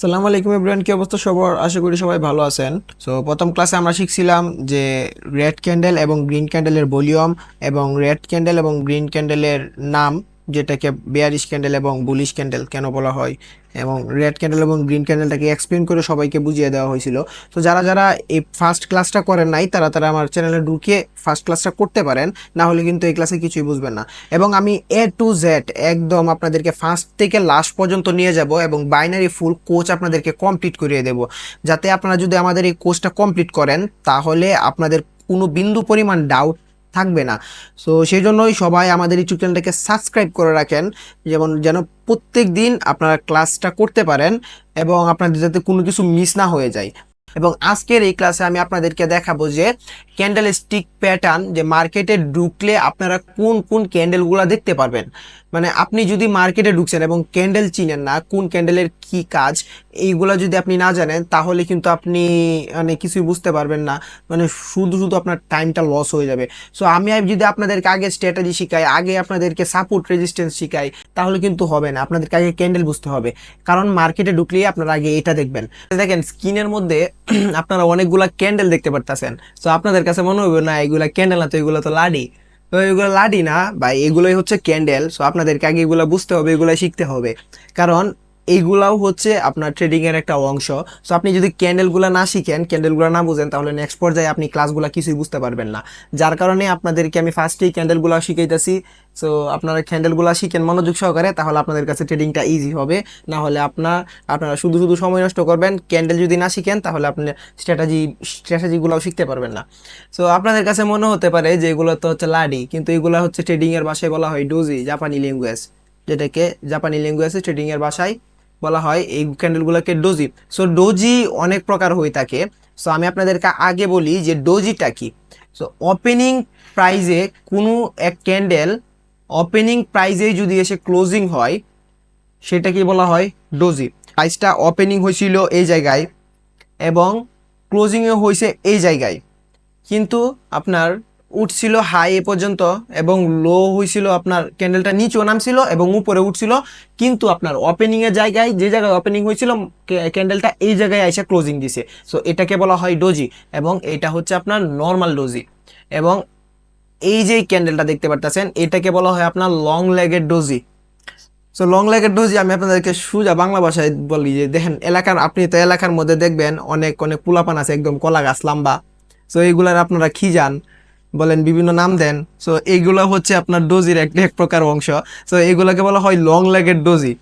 সালাম আলাইকুম ইব্রাহিম কি অবস্থা সবার? আশা করি সবাই ভালো আছেন। সো প্রথম ক্লাসে আমরা শিখছিলাম যে রেড ক্যান্ডেল এবং গ্রিন ক্যান্ডেলের ভলিউম এবং রেড ক্যান্ডেল এবং গ্রিন ক্যান্ডেলের নাম। যেটাকে বেয়ারিশ ক্যান্ডেল এবং বুলিশ ক্যান্ডেল কেন বলা হয়, এবং রেড ক্যান্ডেল এবং গ্রিন ক্যান্ডেলটাকে এক্সপ্লেন করে সবাইকে বুঝিয়ে দেওয়া হয়েছিল। তো যারা যারা এই ফার্স্ট ক্লাসটা করেন নাই, তারা তারা আমার চ্যানেলে ঢুকিয়ে ফার্স্ট ক্লাসটা করতে পারেন, না হলে কিন্তু এই ক্লাসে কিছুই বুঝবেন না। এবং আমি এ টু জেড একদম আপনাদেরকে ফার্স্ট থেকে লাস্ট পর্যন্ত নিয়ে যাব এবং বাইনারি ফুল কোচ আপনাদেরকে কমপ্লিট করিয়ে দেব। যাতে আপনারা যদি আমাদের এই কোর্সটা কমপ্লিট করেন, তাহলে আপনাদের কোনো বিন্দু পরিমাণ ডাউট থাকবে না। সো সেই জন্যই সবাই আমাদের ইউটিউব চ্যানেলটাকে সাবস্ক্রাইব করে রাখেন। যেমন, যেন প্রত্যেক দিন আপনারা ক্লাসটা করতে পারেন এবং আপনাদের যাতে কোনো কিছু মিস না হয়ে যায়। এবং আজকের এই ক্লাসে আমি আপনাদেরকে দেখাবো যে ক্যান্ডেল স্টিক প্যাটার্ন যে মার্কেটে ঢুকলে আপনারা কোন কোন ক্যান্ডেলগুলো দেখতে পারবেন। মানে আপনি যদি মার্কেটে ঢুকছেন এবং ক্যান্ডেল চিনেন না, কোন ক্যান্ডেলের কি কাজ, এইগুলো যদি আপনি না জানেন, তাহলে কিন্তু আপনি মানে কিছুই বুঝতে পারবেন না। মানে শুধু শুধু আপনার টাইমটা লস হয়ে যাবে। সো আমি যদি আপনাদেরকে আগে স্ট্র্যাটেজি শিখাই, আগে আপনাদেরকে সাপোর্ট রেজিস্ট্যান্স শিখাই, তাহলে কিন্তু হবে না। আপনাদেরকে আগে ক্যান্ডেল বুঝতে হবে। কারণ মার্কেটে ঢুকলেই আপনারা আগে এটা দেখবেন। দেখেন স্কিনের মধ্যে আপনারা অনেকগুলা ক্যান্ডেল দেখতে পারতেছেন। তো আপনাদের কাছে মনে হবে না, এগুলা ক্যান্ডেল না, তো এগুলো তো লাডি। তো এগুলো লাডি না বা এগুলোই হচ্ছে ক্যান্ডেল সো আপনাদেরকে আগে এগুলো বুঝতে হবে এগুলো শিখতে হবে। কারণ এইগুলাও হচ্ছে আপনার ট্রেডিং এর একটা অংশ। সো আপনি যদি ক্যান্ডেলগুলো না শিখেন ক্যান্ডেলগুলো না বুঝেন, তাহলে নেক্সট পর্যায়ে আপনি ক্লাসগুলো কিছুই বুঝতে পারবেন না। যার কারণে আপনাদেরকে আমি ফার্স্টেই ক্যান্ডেলগুলো শিখাইতেছি। সো আপনারা ক্যান্ডেলগুলো শিখেন মনোযোগ সহকারে, তাহলে আপনাদের কাছে ট্রেডিংটা ইজি হবে। না হলে আপনার আপনারা শুধু শুধু সময় নষ্ট করবেন। ক্যান্ডেল যদি না শিখেন, তাহলে আপনি স্ট্র্যাটেজি স্ট্র্যাটেজিগুলোও শিখতে পারবেন না। সো আপনাদের কাছে মনে হতে পারে যে এগুলো তো হচ্ছে লাডি, কিন্তু এগুলো হচ্ছে ট্রেডিং এর ভাষায় বলা হয় ডোজি জাপানি ল্যাঙ্গুয়েজ যেটাকে জাপানি ল্যাঙ্গুয়েজে ট্রেডিং এর ভাষায় বলা হয়, এই ক্যান্ডেলগুলোকে ডোজি সো ডোজি অনেক প্রকার হয়ে থাকে। সো আমি আপনাদেরকে আগে বলি যে ডোজিটা কি। সো ওপেনিং প্রাইজে কোনো এক ক্যান্ডেল ওপেনিং প্রাইজে যদি এসে ক্লোজিং হয়, সেটা কি বলা হয়? ডোজি প্রাইসটা ওপেনিং হয়েছিল এই জায়গায় এবং ক্লোজিংও হয়েছে এই জায়গায়। কিন্তু আপনার উঠছিল হাই এ পর্যন্ত এবং লো হয়েছিল আপনার ক্যান্ডেলটা নিচেও নামছিল এবং উপরে উঠছিল। কিন্তু আপনার ওপেনিং এর জায়গায়, যে জায়গায় ওপেনিং হয়েছিল ক্যান্ডেলটা এই জায়গায় এসে ক্লোজিং দিছে। সো এটাকে বলা হয় ডোজি এবং এটা হচ্ছে আপনার নর্মাল ডোজি এবং এই যে ক্যান্ডেলটা দেখতে পারতেছেন, এটাকে বলা হয় আপনার লং লেগের ডোজি সো লং লেগের ডোজি আমি আপনাদেরকে সুজা বাংলা ভাষায় বলি যে, দেখেন, এলাকার, আপনি তো এলাকার মধ্যে দেখবেন, অনেক অনেক পুলাপান আছে, একদম কলা গাছ, লম্বা। সো এইগুলার আপনারা খিজান বলেন বিভিন্ন নাম দেন। সো এইগুলো হচ্ছে আপনার ডোজির এক এক প্রকার অংশ। সো এগুলোকে বলা হয় লং লেগের ডোজি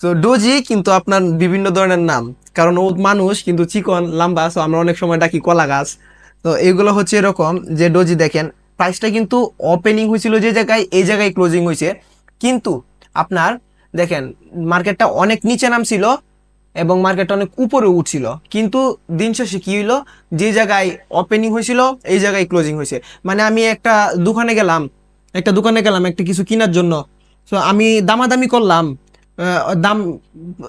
তো ডোজি কিন্তু আপনার বিভিন্ন ধরনের নাম। কারণ ও মানুষ কিন্তু চিকন, লম্বা সো আমরা অনেক সময় ডাকি কলা গাছ। তো, এগুলো হচ্ছে এরকম যে ডোজি দেখেন প্রাইসটা কিন্তু ওপেনিং হয়েছিল যে জায়গায়, এই জায়গায় ক্লোজিং হয়েছে। কিন্তু, আপনার দেখেন মার্কেটটা অনেক নিচে নামছিল এবং মার্কেটটা অনেক উপরে উঠছিল। কিন্তু দিন শেষে কি হইল? যে জায়গায় ওপেনিং হয়েছিল, এই জায়গায় ক্লোজিং হয়েছে। মানে আমি একটা দোকানে গেলাম, একটা দোকানে গেলাম, একটা কিছু কেনার জন্য। তো আমি দামাদামি করলাম। দাম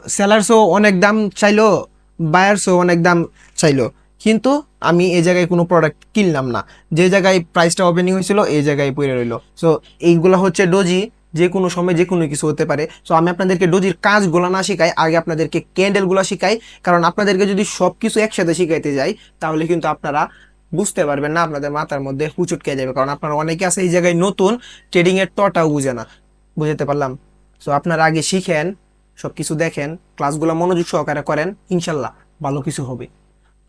সেলার্সও অনেক দাম চাইলো বায়ার্সও অনেক দাম চাইলো। কিন্তু আমি এই জায়গায় কোনো প্রোডাক্ট কিনলাম না। যে জায়গায় প্রাইসটা ওপেনিং হয়েছিল, এই জায়গায় পড়ে রইল। সো এইগুলো হচ্ছে ডোজি যে কোনো সময় যে কোনো কিছু হতে পারে। সো আমি আপনাদেরকে ডোজির কাজগুলো না শেখাই, আগে আপনাদেরকে ক্যান্ডেলগুলো শেখাই। কারণ আপনাদেরকে যদি সব কিছু একসাথে শিখাইতে যাই, তাহলে কিন্তু আপনারা বুঝতে পারবেন না, আপনাদের মাথার মধ্যে হুচুটকে যাবে। কারণ আপনারা অনেকে আছে এই জায়গায় নতুন ট্রেডিং এর তটাও বুঝে না। বুঝতে পারলাম? সো আপনারা আগে শিখেন সব কিছু দেখেন ক্লাসগুলো মনোযোগ সহকারে করেন, ইনশাল্লাহ ভালো কিছু হবে।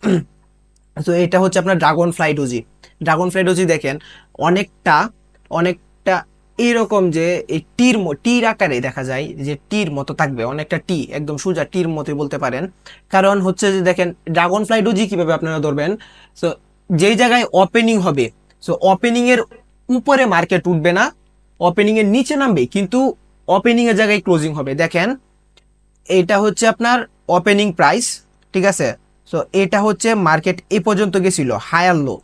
তো এটা হচ্ছে আপনার dragonfly doji dragonfly doji দেখেন, অনেকটা অনেকটা এইরকম যে এই টির টির আকারে দেখা যায় যে টির মতো থাকবে, অনেকটা টি, একদম সোজা টির মতোই বলতে পারেন। কারণ হচ্ছে যে দেখেন ড্রাগন ফ্লাই ডোজি কীভাবে আপনারা ধরবেন? সো যেই জায়গায় ওপেনিং হবে সো ওপেনিংয়ের উপরে মার্কেট উঠবে না ওপেনিংয়ের নিচে নামবে, কিন্তু ওপেনিংয়ের জায়গায় ক্লোজিং হবে। দেখেন, এটা হচ্ছে আপনার ওপেনিং প্রাইস ঠিক আছে? সো এটা হচ্ছে মার্কেট এ পর্যন্ত গেছিল হায়ার লো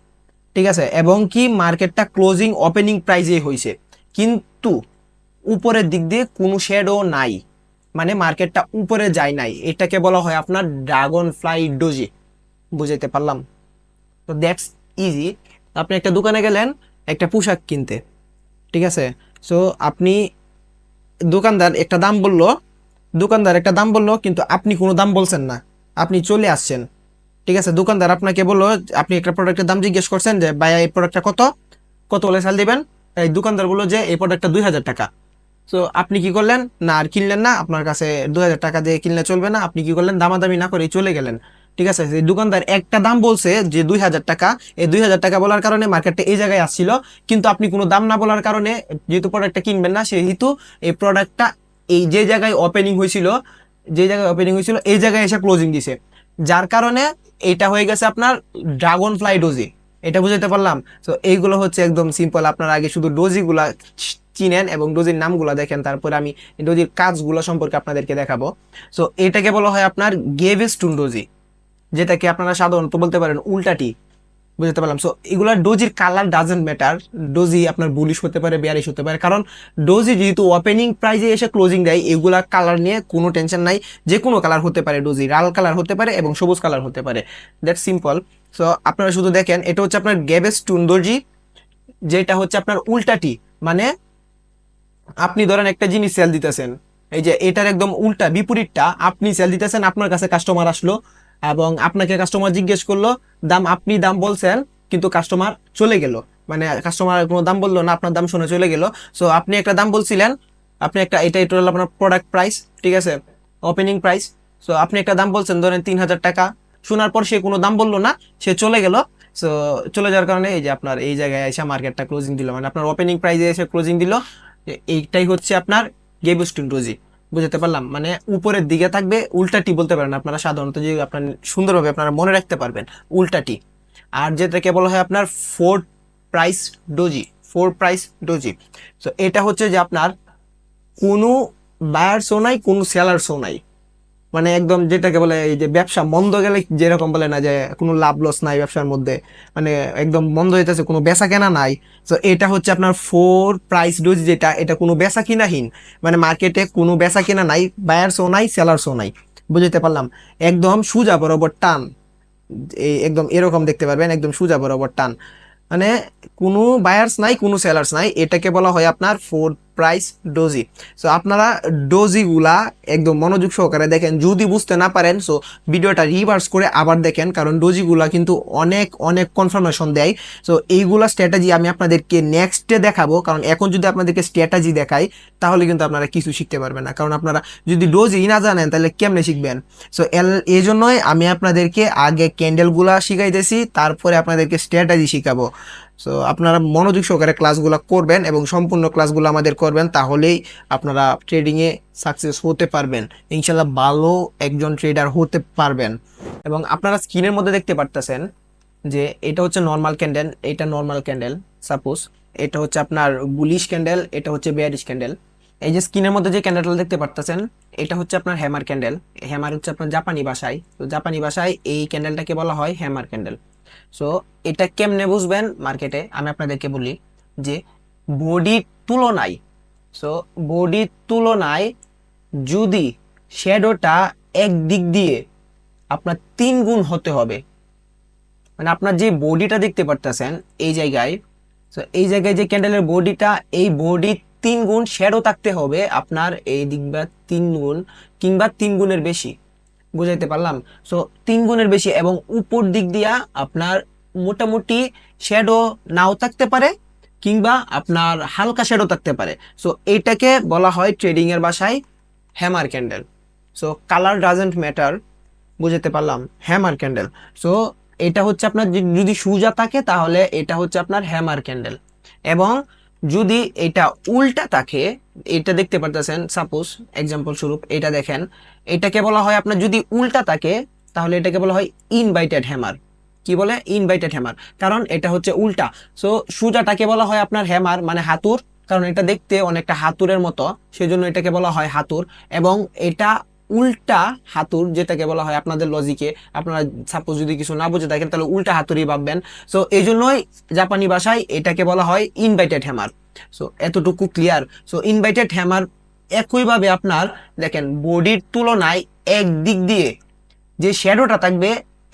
ঠিক আছে? এবং কি মার্কেটটা ক্লোজিং ওপেনিং প্রাইজেই হয়েছে। কিন্তু উপরের দিক দিয়ে কোনো শেডও নাই। মানে মার্কেটটা উপরে যায় নাই। এটাকে বলা হয় আপনার ড্রাগন ফ্লাই ডোজি বুঝাইতে পারলাম? তো দ্যাটস ইজি আপনি একটা দোকানে গেলেন, একটা পোশাক কিনতে। ঠিক আছে? সো আপনি দোকানদার একটা দাম বলল, দোকানদার একটা দাম বলল, কিন্তু আপনি কোনো দাম বলছেন না। আপনি চলে আসছেন। ঠিক আছে? দোকানদার আপনাকে বলল, আপনি একটা প্রোডাক্টের দাম জিজ্ঞেস করছেন যে ভাই এই প্রোডাক্টটা কত? কত হলে সেল দিবেন? এই দোকানদার বলল যে, এই প্রোডাক্টটা দুই হাজার টাকা। তো আপনি কি করলেন? না, আর কিনলেন না। আপনার কাছে দুই হাজার টাকা দিয়ে কিনলে চলবে না। আপনি কি করলেন? দামাদামি না করেই চলে গেলেন। ঠিক আছে? যে দোকানদার একটা দাম বলছে যে, দুই হাজার টাকা। এই দুই হাজার টাকা বলার কারণে মার্কেটটা এই জায়গায় আসছিল। কিন্তু আপনি কোনো দাম না বলার কারণে যেহেতু প্রোডাক্টটা কিনবেন না, সেহেতু এই প্রোডাক্টটা এই যে জায়গায় ওপেনিং হয়েছিল, যে জায়গায় ওপেনিং হয়েছিল, এই জায়গায় এসে ক্লোজিং দিছে। যার কারণে এটা হয়ে গেছে আপনার ড্রাগন ফ্লাই ডোজি এটা বুঝাতে পারলাম? তো এইগুলো হচ্ছে একদম সিম্পল আপনারা আগে শুধু ডোজিগুলা চিনেন এবং ডোজির নামগুলো দেখেন, তারপরে আমি ডোজির কাজগুলো সম্পর্কে আপনাদেরকে দেখাবো। সো এটাকে বলা হয় আপনার গেভেস্টুন ডোজি, যেটাকে আপনারা সাধারণত বলতে পারেন উল্টাটি। বুঝতে পারলাম? সো এগুলার ডোজির কালার ডাজেন্ট ম্যাটার ডোজি আপনার বুলিশ হতে পারে বিয়ারিশ হতে পারে। কারণ ডোজি যেহেতু ওপেনিং প্রাইজে এসে ক্লোজিং দেয়, এগুলা কালার নিয়ে কোনো টেনশন নাই। যে কোনো কালার হতে পারে ডোজি, লাল কালার হতে পারে এবং সবুজ কালার হতে পারে। দ্যাট সিম্পল সো আপনারা শুধু দেখেন, এটা হচ্ছে আপনার গ্যাবেস টুন ডোজি যেটা হচ্ছে আপনার উল্টাটি মানে আপনি ধরেন একটা জিনিস সেল দিতেছেন, এই যে এটার একদম উল্টা, বিপরীতটা, আপনি সেল দিতেছেন, আপনার কাছে কাস্টমার আসলো, এবং আপনাকে কাস্টমার জিজ্ঞেস করল, দাম আপনি দাম বলছেন, কিন্তু কাস্টমার চলে গেল। মানে কাস্টমার কোনো দাম বলল না, আপনার দাম শুনে চলে গেল। সো আপনি একটা দাম বলছিলেন, আপনি একটা, এটা এটা হলো আপনার প্রোডাক্ট প্রাইস ঠিক আছে? ওপেনিং প্রাইস সো আপনি একটা দাম বলছেন, ধরেন তিন হাজার টাকা শোনার পর সে কোনো দাম বলল না, সে চলে গেল। সো চলে যাওয়ার কারণে এই যে আপনার এই জায়গায় এসে মার্কেটটা ক্লোজিং দিল। মানে আপনার ওপেনিং প্রাইসে এসে ক্লোজিং দিল। এইটাই হচ্ছে আপনার গেবুস্টিন রোজি বুঝতে পারলাম? মানে উপরের দিকে থাকবে উল্টাটি বলতে পারেন আপনারা সাধারণত যে আপনার সুন্দরভাবে আপনারা মনে রাখতে পারবেন উল্টাটি আর যেটাকে বলা হয় আপনার four price doji four price doji তো এটা হচ্ছে যে আপনার কোনো বায়ারসও নাই, কোনো সেলারসও নাই। মানে একদম যেটাকে বলে এই যে ব্যবসা মন্দ গেলে যেরকম বলে না যে কোনো লাভ লস নাই ব্যবসার মধ্যে। মানে একদম মন্দ হইতেছে, কোনো বেচা কেনা নাই। তো এটা হচ্ছে আপনার ফোর প্রাইস ডোজ যেটা, এটা কোনো বেচা কিনাহীন মানে মার্কেটে কোনো বেচা কেনা নাই বায়ার্সও নাই সেলারসও নাই। বুঝতে পারলাম? একদম সুজা বরাবর টান। এই একদম এরকম দেখতে পারবেন, একদম সুজা বরাবর টান। মানে কোনো বায়ার্স নাই, কোনো সেলার্স নাই। এটাকে বলা হয় আপনার ফোর প্রাইস ডোজি সো আপনারা ডোজিগুলা একদম মনোযোগ সহকারে দেখেন। যদি বুঝতে না পারেন সো ভিডিওটা রিভার্স করে আবার দেখেন, কারণ ডোজিগুলা কিন্তু অনেক অনেক কনফার্মেশন দেয়। সো এইগুলা স্ট্র্যাটেজি আমি আপনাদেরকে নেক্সটে দেখাবো। কারণ এখন যদি আপনাদেরকে স্ট্র্যাটেজি দেখাই, তাহলে কিন্তু আপনারা কিছু শিখতে পারবেন না। কারণ আপনারা যদি ডোজি না জানেন, তাহলে কেমনে শিখবেন? সো এল এই জন্যই আমি আপনাদেরকে আগে ক্যান্ডেলগুলা শিখাইতেছি, তারপরে আপনাদেরকে স্ট্র্যাটেজি শিখাবো। সো আপনারা মনোযোগ সহকারে ক্লাসগুলো করবেন এবং সম্পূর্ণ ক্লাসগুলো আমাদের করবেন, তাহলেই আপনারা ট্রেডিংয়ে সাকসেস হতে পারবেন। ইনশাল্লাহ ভালো একজন ট্রেডার হতে পারবেন। এবং আপনারা স্ক্রিনের মধ্যে দেখতে পারতেছেন যে এটা হচ্ছে নর্মাল ক্যান্ডেল এটা নর্মাল ক্যান্ডেল সাপোজ এটা হচ্ছে আপনার বুলিশ ক্যান্ডেল এটা হচ্ছে বেয়ারিশ ক্যান্ডেল এই যে স্ক্রিনের মধ্যে যে ক্যান্ডেলটা দেখতে পারতেছেন, এটা হচ্ছে আপনার হ্যামার ক্যান্ডেল হ্যামার হচ্ছে আপনার জাপানি ভাষায়। তো জাপানি ভাষায় এই ক্যান্ডেলটাকে বলা হয় হ্যামার ক্যান্ডেল সো এটা কেমনে বুঝবেন মার্কেটে আমি আপনাদেরকে বলি যে বডির তুলনায় সো বডির তুলনায় যদি শ্যাডোটা এক দিক দিয়ে আপনার তিন গুণ হতে হবে মানে আপনার যে বডিটা দেখতে পারতেছেন, এই জায়গায় তো এই জায়গায় যে ক্যান্ডেলের বডিটা এই বডি তিন গুণ শ্যাডো থাকতে হবে আপনার, এই দিক বা তিন গুণ কিংবা তিন গুণের বেশি। বুঝাইতে পারলাম। সো তিন গুণের বেশি এবং উপর দিক দিয়া আপনার মোটামুটি শ্যাডো নাও থাকতে পারে কিংবা আপনার হালকা শ্যাডো থাকতে পারে। সো এইটাকে বলা হয় ট্রেডিং এর ভাষায় hammer candle so colour doesn't matter বুঝতে পারলাম হ্যামার ক্যান্ডেল সো এটা হচ্ছে আপনার যদি সুজা থাকে তাহলে এটা হচ্ছে আপনার হ্যামার ক্যান্ডেল এবং যদি এটা উল্টা থাকে, এটা দেখতে পারতেছেন সাপোজ এক্সাম্পল স্বরূপ, এটা দেখেন, এটাকে বলা হয় আপনার যদি উল্টা থাকে, তাহলে এটাকে বলা হয় ইনভাইটেড হ্যামার কি বলে? ইনভাইটেড হ্যামার কারণ এটা হচ্ছে উল্টা। সো সুজাটাকে বলা হয় আপনার হ্যামার মানে হাতুর, কারণ এটা দেখতে অনেকটা হাতুরের মতো, সেজন্য এটাকে বলা হয় হাতুর, এবং এটা উল্টা হাতুর, যেটাকে বলা হয় আপনাদের লজিকে আপনারা সাপোজ যদি কিছু না বুঝে থাকেন, তাহলে উল্টা হাতুরই ভাববেন। সো এই জন্যই জাপানি ভাষায় এটাকে বলা হয় ইনভাইটেড হ্যামার সো এতটুকু ক্লিয়ার সো ইনভাইটেড হ্যামার একইভাবে আপনার, দেখেন বডির তুলনায় এক দিক দিয়ে যে শ্যাডোটা থাকবে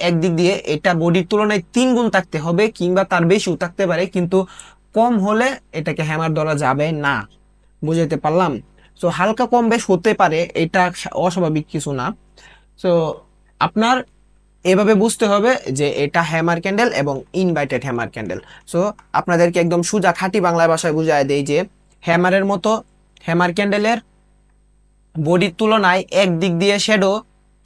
একদিক দিয়ে এটা বডির তুলনায় তিন গুণ থাকতে হবে, কিংবা তার বেশিও থাকতে পারে, কিন্তু কম হলে এটাকে হ্যামার ধরা যাবে না। বুঝাইতে পারলাম? সো হালকা কম বেশ হতে পারে, এটা অস্বাভাবিক কিছু না। সো আপনার এভাবে বুঝতে হবে যে এটা হ্যামার ক্যান্ডেল এবং ইনভাইটেড হ্যামার ক্যান্ডেল সো আপনাদেরকে একদম সুজা খাঁটি বাংলা ভাষায় বুঝায় দেই যে হ্যামারের মতো হ্যামার ক্যান্ডেলের বডির তুলনায় এক দিক দিয়ে শ্যাডো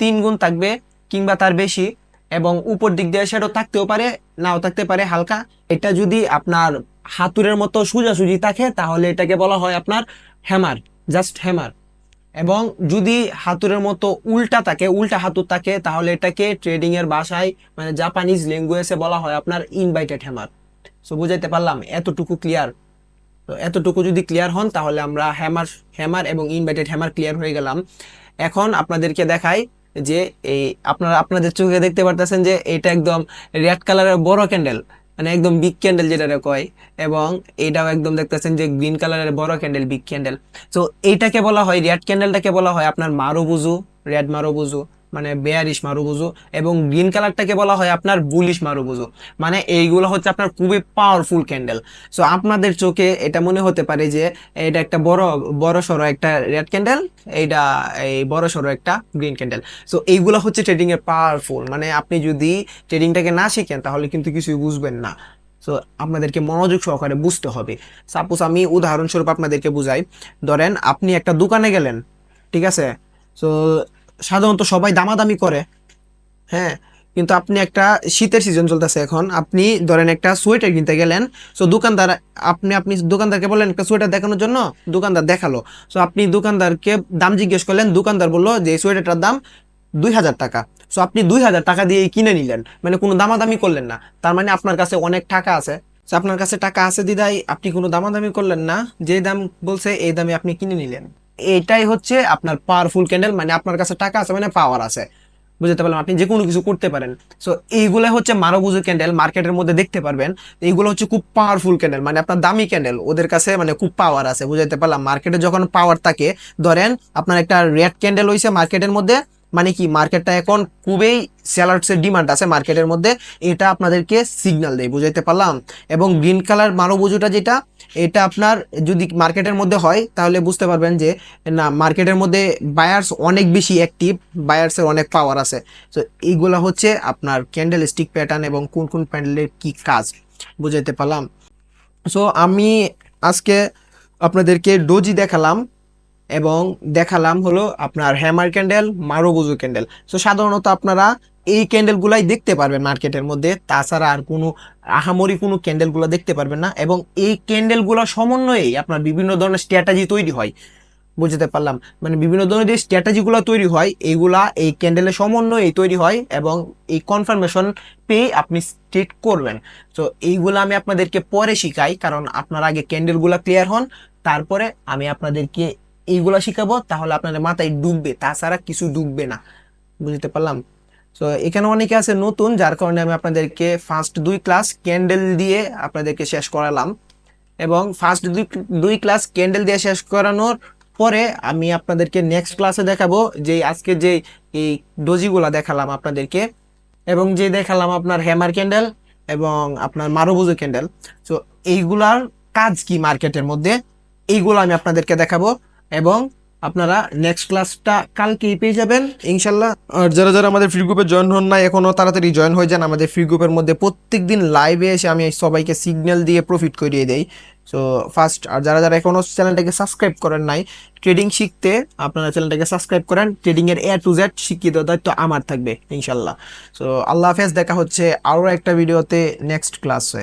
তিন গুণ থাকবে কিংবা তার বেশি এবং উপর দিক দিয়ে শ্যাডো থাকতেও পারে, নাও থাকতে পারে হালকা। এটা যদি আপনার হাতুরের মতো সোজাসুজি থাকে, তাহলে এটাকে বলা হয় আপনার হ্যামার জাস্ট হ্যামার। এবং যদি হাতুরের মতো উল্টা থাকে, উল্টা হাতুর থাকে, তাহলে এটাকে ট্রেডিং এর ভাষায় মানে জাপানিজ ল্যাঙ্গুয়েজে বলা হয় আপনার ইনভাইটেড হ্যামার সো বুঝাইতে পারলাম, এতটুকু ক্লিয়ার তো এতটুকু যদি ক্লিয়ার হন, তাহলে আমরা হ্যামার হ্যামার এবং ইনভাইটেড হ্যামার ক্লিয়ার হয়ে গেলাম। এখন আপনাদেরকে দেখাই যে এই, আপনারা, আপনাদের চোখে দেখতে পারতেছেন যে এটা একদম রেড কালারের বড় ক্যান্ডেল মানে একদম বিগ ক্যান্ডেল যেটা কয়, এবং এটাও একদম দেখতেছেন যে গ্রিন কালারের বড় ক্যান্ডেল বিগ ক্যান্ডেল তো এইটাকে বলা হয় রেড ক্যান্ডেলটাকে বলা হয় আপনার মারো বুঝু রেড মারুবুজু। মানে বেয়ারিশ মারুবুজু এবং গ্রিন কালারটাকে বলা হয় আপনার বুলিশ মারুবুজু মানে এইগুলো হচ্ছে আপনার খুবই পাওয়ারফুল ক্যান্ডেল সো আপনাদের চোখে এটা মনে হতে পারে যে এটা একটা বড় বড় সড়ো একটা রেড ক্যান্ডেল এইটা এই বড় সড়ো একটা গ্রিন ক্যান্ডেল সো এইগুলো হচ্ছে ট্রেডিং এর পাওয়ারফুল মানে আপনি যদি ট্রেডিংটাকে না শিখেন, তাহলে কিন্তু কিছুই বুঝবেন না। সো আপনাদেরকে মনোযোগ সহকারে বুঝতে হবে। সাপোজ আমি উদাহরণস্বরূপ আপনাদেরকে বুঝাই। ধরেন, আপনি একটা দোকানে গেলেন, ঠিক আছে? সো সাধারণত সবাই দামাদামি করে। হ্যাঁ কিন্তু আপনি একটা শীতের সিজন চলতেছে এখন। আপনি ধরেন একটা সোয়েটার কিনতে গেলেন সো দোকানদার আপনি আপনি দোকানদারকে বললেন একটা সোয়েটার দেখানোর জন্য দোকানদার দেখাল। সো আপনি দোকানদারকে দাম জিজ্ঞেস করলেন দোকানদার বলল যে সোয়েটারটার দাম দুই হাজার টাকা। সো আপনি দুই হাজার টাকা দিয়ে কিনে নিলেন মানে কোনো দামাদামি করলেন না। তার মানে আপনার কাছে অনেক টাকা আছে। So, আপনার কাছে টাকা আছে দিদাই আপনি কোনো দামাদামি করলেন না। যে দাম বলছে এই দামে আপনি কিনে নিলেন। এটাই হচ্ছে আপনার পাওয়ারফুল ক্যান্ডেল মানে আপনার কাছে টাকা আছে মানে পাওয়ার আছে। বুঝতে পারলাম? আপনি যে কোনো কিছু করতে পারেন। সো এইগুলো হচ্ছে মারবুজু ক্যান্ডেল মার্কেটের মধ্যে দেখতে পারবেন। এইগুলো হচ্ছে খুব পাওয়ারফুল ক্যান্ডেল মানে আপনার দামি ক্যান্ডেল ওদের কাছে মানে খুব পাওয়ার আছে বুঝতে পারলাম? মার্কেটে যখন পাওয়ার থাকে, ধরেন আপনার একটা রেড ক্যান্ডেল হয়েছে মার্কেটের মধ্যে মানে কি মার্কেটটা এখন খুবই সেলার্সের ডিমান্ড আছে মার্কেটের মধ্যে। এটা আপনাদেরকে সিগন্যাল দেয়, বুঝাইতে পারলাম? এবং গ্রিন কালার মারবুজুটা যেটা, এটা আপনার যদি মার্কেটের মধ্যে হয়, তাহলে বুঝতে পারবেন যে, না মার্কেটের মধ্যে বায়ার্স অনেক বেশি অ্যাক্টিভ বায়ার্সের অনেক পাওয়ার আছে। তো এইগুলো হচ্ছে আপনার ক্যান্ডেল স্টিক প্যাটার্ন এবং কোন কোন প্যান্ডেলের কি কাজ, বুঝাইতে পারলাম? সো আমি আজকে আপনাদেরকে ডোজি দেখালাম। এবং দেখালাম হলো আপনার hammer candle marubozu candle so সাধারণত আপনারা এই ক্যান্ডেলগুলাই দেখতে পারবেন মার্কেটের মধ্যে। তাছাড়া আর কোনো, আহামরি কোনো ক্যান্ডেলগুলো দেখতে পারবেন না। এবং এই ক্যান্ডেলগুলো সমন্বয়েই আপনার বিভিন্ন ধরনের স্ট্র্যাটাজি তৈরি হয়। বুঝতে পারলাম? মানে বিভিন্ন ধরনের যে স্ট্র্যাটাজিগুলো তৈরি হয়, এইগুলা এই ক্যান্ডেলের সমন্বয়ে তৈরি হয় এবং এই কনফার্মেশন পেয়ে আপনি স্টেট করবেন। তো এইগুলো আমি আপনাদেরকে পরে শিখাই, কারণ আপনার আগে ক্যান্ডেলগুলো ক্লিয়ার হন, তারপরে আমি আপনাদেরকে এইগুলা শিখাবো, তাহলে আপনাদের মাথায় ডুববে, তাছাড়া কিছু ডুববে না। বুঝতে পারলাম? তো এখানে অনেকে আছে নতুন, যার কারণে আমি আপনাদেরকে ফার্স্ট দুই ক্লাস ক্যান্ডেল দিয়ে আপনাদেরকে শেষ করালাম। এবং ফার্স্ট দুই দুই ক্লাস ক্যান্ডেল দিয়ে শেষ করানোর পরে আমি আপনাদেরকে নেক্সট ক্লাসে দেখাবো যে আজকে যে এই ডোজিগুলা দেখালাম আপনাদেরকে, এবং যে দেখালাম আপনার হ্যামার ক্যান্ডেল এবং আপনার মারুবুজু ক্যান্ডেল তো এইগুলার কাজ কি মার্কেটের মধ্যে? এইগুলো আমি আপনাদেরকে দেখাবো। এবং আপনারা নেক্সট ক্লাসটা কালকেই পেয়ে যাবেন, ইনশাল্লাহ। আর যারা যারা আমাদের ফ্রি গ্রুপে জয়েন হন না এখনও তাড়াতাড়ি জয়েন হয়ে যান। আমাদের ফ্রি গ্রুপের মধ্যে প্রত্যেকদিন লাইভে এসে আমি সবাইকে সিগন্যাল দিয়ে প্রফিট করিয়ে দেই। সো ফার্স্ট আর যারা যারা এখনও চ্যানেলটাকে সাবস্ক্রাইব করেন নাই ট্রেডিং শিখতে আপনারা চ্যানেলটাকে সাবস্ক্রাইব করেন। ট্রেডিংয়ের এ টু জেড শিখিয়ে দেওয়ার দায়িত্ব আমার থাকবে, ইনশাল্লাহ। সো আল্লাহ হাফেজ, দেখা হচ্ছে আরও একটা ভিডিওতে নেক্সট ক্লাসে